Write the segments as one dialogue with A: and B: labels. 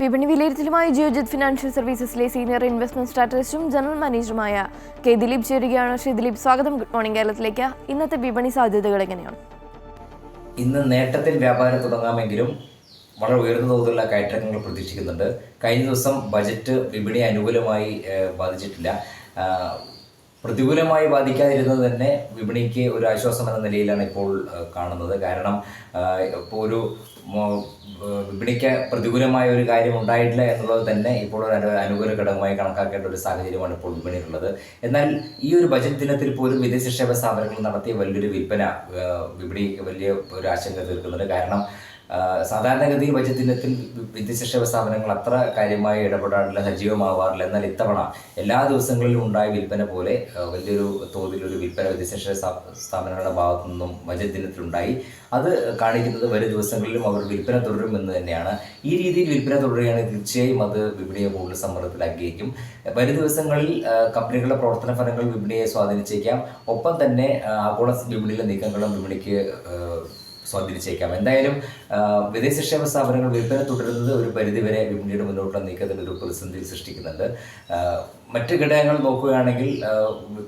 A: വിപണി വിലയിരുത്തലുമായി ജിയോജിത് ഫിനാൻഷ്യൽ സർവീസസിലെ സീനിയർ ഇൻവെസ്റ്റ്മെന്റ് സ്ട്രാറ്റജിസ്റ്റും ജനറൽ മാനേജറുമായ കെ ദിലീപ് ചേരുകയാണ്. ശ്രീ ദിലീപ് സ്വാഗതം. ഗുഡ് മോർണിംഗ് കേരളത്തിലേക്ക്. ഇന്നത്തെ വിപണി സാധ്യതകൾ എങ്ങനെയാണ്?
B: ഇന്ന് നേട്ടത്തിൽ വ്യാപാരം തുടങ്ങാമെങ്കിലും വളരെ ഉയർന്ന തോതിലുള്ള കയറ്റങ്ങൾ പ്രതീക്ഷിക്കുന്നുണ്ട്. കഴിഞ്ഞ ദിവസം ബജറ്റ് വിപണി അനുകൂലമായി ബാധിച്ചിട്ടില്ല. പ്രതികൂലമായി ബാധിക്കാതിരുന്നത് തന്നെ വിപണിക്ക് ഒരു ആശ്വാസം എന്ന നിലയിലാണ് ഇപ്പോൾ കാണുന്നത്. കാരണം ഇപ്പോൾ ഒരു വിപണിക്ക് പ്രതികൂലമായ ഒരു കാര്യം ഉണ്ടായിട്ടില്ല എന്നുള്ളത് തന്നെ ഇപ്പോൾ ഒരു അനു- അനുകൂല ഘടകമായി കണക്കാക്കേണ്ട ഒരു സാഹചര്യമാണ് ഇപ്പോൾ വിപണിയിലുള്ളത്. എന്നാൽ ഈ ഒരു ബജറ്റ് ദിനത്തിൽ പോലും വിദേശ നിക്ഷേപ സ്ഥാപനങ്ങൾ നടത്തിയ വലിയൊരു വിൽപ്പന വിപണി വലിയ ഒരു ആശങ്ക തീർക്കുന്നുണ്ട്. കാരണം ആഹ് സാധാരണഗതിയിൽ ബജറ്റ് ദിനത്തിൽ വി- സ്ഥാപനങ്ങൾ അത്ര കാര്യമായി ഇടപെടാറില്ല സജീവമാവാറില്ല. എന്നാൽ ഇത്തവണ എല്ലാ ദിവസങ്ങളിലും ഉണ്ടായ വിൽപ്പന പോലെ വലിയൊരു തോതിലൊരു വിൽപ്പന വിദ്യശിക്ഷ സ്ഥാപനങ്ങളുടെ ഭാഗത്തു നിന്നും ബജറ്റ് ദിനത്തിലുണ്ടായി അത് കാണിക്കുന്നത് വരും ദിവസങ്ങളിലും അവർ വിൽപ്പന തുടരുമെന്ന് തന്നെയാണ്. ഈ രീതിയിൽ വിൽപ്പന തുടരുകയാണെങ്കിൽ തീർച്ചയായും അത് വിപണിയെ കൂടുതൽ സമ്മർദ്ദത്തിലാക്കിയേക്കും വരും ദിവസങ്ങളിൽ കമ്പനികളുടെ പ്രവർത്തന ഫലങ്ങൾ വിപണിയെ സ്വാധീനിച്ചേക്കാം. ഒപ്പം തന്നെ ആഗോള വിപണിയിലെ നീക്കങ്ങളും വിപണിക്ക് സ്വാധീനിച്ചേക്കാം എന്തായാലും ആ, വിദേശ നിക്ഷേപ സ്ഥാപനങ്ങൾ വിൽപ്പന തുടരുന്നത് ഒരു പരിധിവരെ വിപണിയുടെ മുന്നോട്ടുള്ള നീക്കത്തിൽ ഒരു പ്രതിസന്ധി സൃഷ്ടിക്കുന്നുണ്ട്. മറ്റ് ഘടകങ്ങൾ നോക്കുകയാണെങ്കിൽ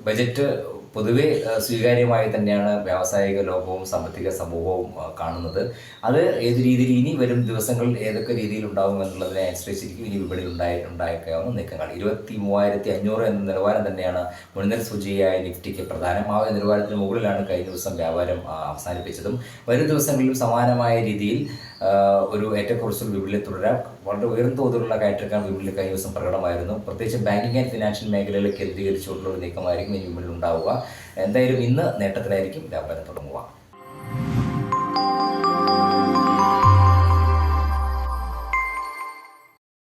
B: ബജറ്റ് പൊതുവെ സ്വീകാര്യമായി തന്നെയാണ് വ്യാവസായിക ലോകവും സാമ്പത്തിക സമൂഹവും കാണുന്നത്. അത് ഏത് രീതിയിൽ ഇനി വരും ദിവസങ്ങളിൽ ഏതൊക്കെ രീതിയിൽ ഉണ്ടാകും എന്നുള്ളതിനെ ആശ്രയിച്ചിരിക്കും. ഇനി വിപണിയിൽ ഉണ്ടായി ഉണ്ടായേക്കാവുന്ന നീക്കങ്ങൾ ഇരുപത്തി മൂവായിരത്തി അഞ്ഞൂറ് എന്ന നിലവാരം തന്നെയാണ് മുൻനിര സൂചികയായ നിഫ്റ്റിക്ക് പ്രധാനമായ നിലവാരത്തിന് മുകളിലാണ് കഴിഞ്ഞ ദിവസം വ്യാപാരം അവസാനിപ്പിച്ചതും. വരും ദിവസങ്ങളിലും സമാനമായ രീതിയിൽ ഒരു ഏറ്റക്കുറച്ചിൽ വിപണിയിൽ തുടരാം. വളരെ ഉയർന്ന തോതിലുള്ള കയറ്റക്കാൻ വിപണിയിൽ കഴിഞ്ഞ ദിവസം പ്രകടമായിരുന്നു. പ്രത്യേകിച്ച് ബാങ്കിങ് ആൻഡ് ഫിനാൻഷ്യൽ മേഖലയിൽ കേന്ദ്രീകരിച്ചുകൊണ്ടുള്ള ഒരു നീക്കമായിരിക്കും ഈ വിപണിയിൽ ഉണ്ടാവുക. എന്തായാലും ഇന്ന് നേട്ടത്തിലായിരിക്കും വ്യാപാരം തുടങ്ങുക.